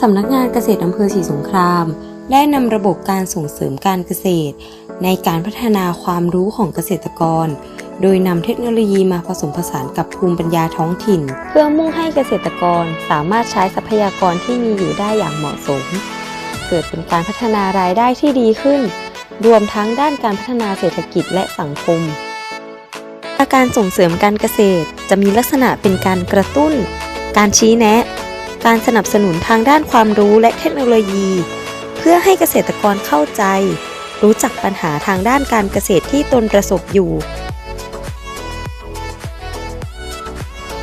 สำนักงานเกษตรอำเภอศรีสงคราม ได้นำระบบการส่งเสริมการเกษตร ในการพัฒนาความรู้ของเกษตรกร โดยนำเทคโนโลยีมาผสมผสานกับภูมิปัญญาท้องถิ่น เพื่อมุ่งให้เกษตรกรสามารถใช้ทรัพยากรที่มีอยู่ได้อย่างเหมาะสม เกิดเป็นการพัฒนารายได้ที่ดีขึ้น รวมทั้งด้านการพัฒนาเศรษฐกิจและสังคมการส่งเสริมการเกษตรจะมีลักษณะเป็นการกระตุ้น การชี้แนะ การสนับสนุนทางด้านความรู้และเทคโนโลยี เพื่อให้เกษตรกรเข้าใจ รู้จักปัญหาทางด้านการเกษตรที่ตนประสบอยู่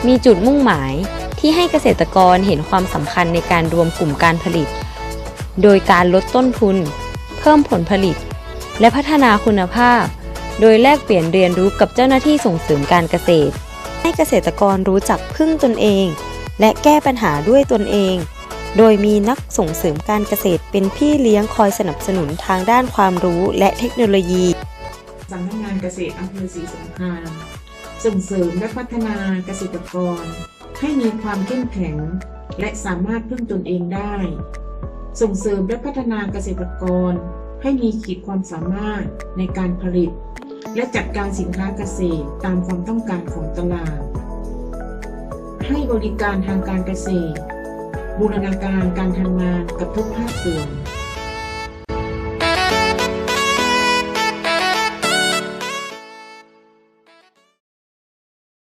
มีจุดมุ่งหมายที่ให้เกษตรกรเห็นความสำคัญในการรวมกลุ่มการผลิต โดยการลดต้นทุน เพิ่มผลผลิต และพัฒนาคุณภาพ โดยแลกเปลี่ยนเรียนรู้กับเจ้าหน้าที่ส่งเสริมการเกษตร ให้เกษตรกรรู้จักพึ่งตนเอง และแก้ปัญหาด้วยตนเอง โดยมีนักส่งเสริมการเกษตรเป็นพี่เลี้ยงคอยสนับสนุนทางด้านความรู้และเทคโนโลยีสำนักงานเกษตรอำเภอศรีสงครามส่งเสริมและพัฒนาเกษตรกร ให้มีความเข้มแข็ง และสามารถพึ่งตนเองได้ ส่งเสริมและพัฒนาเกษตรกร ให้มีขีดความสามารถในการผลิต และจัดการสินค้าเกษตรตามความต้องการของตลาด ให้บริการทางการเกษตร บูรณาการการทำงานกับทุกภาคส่วน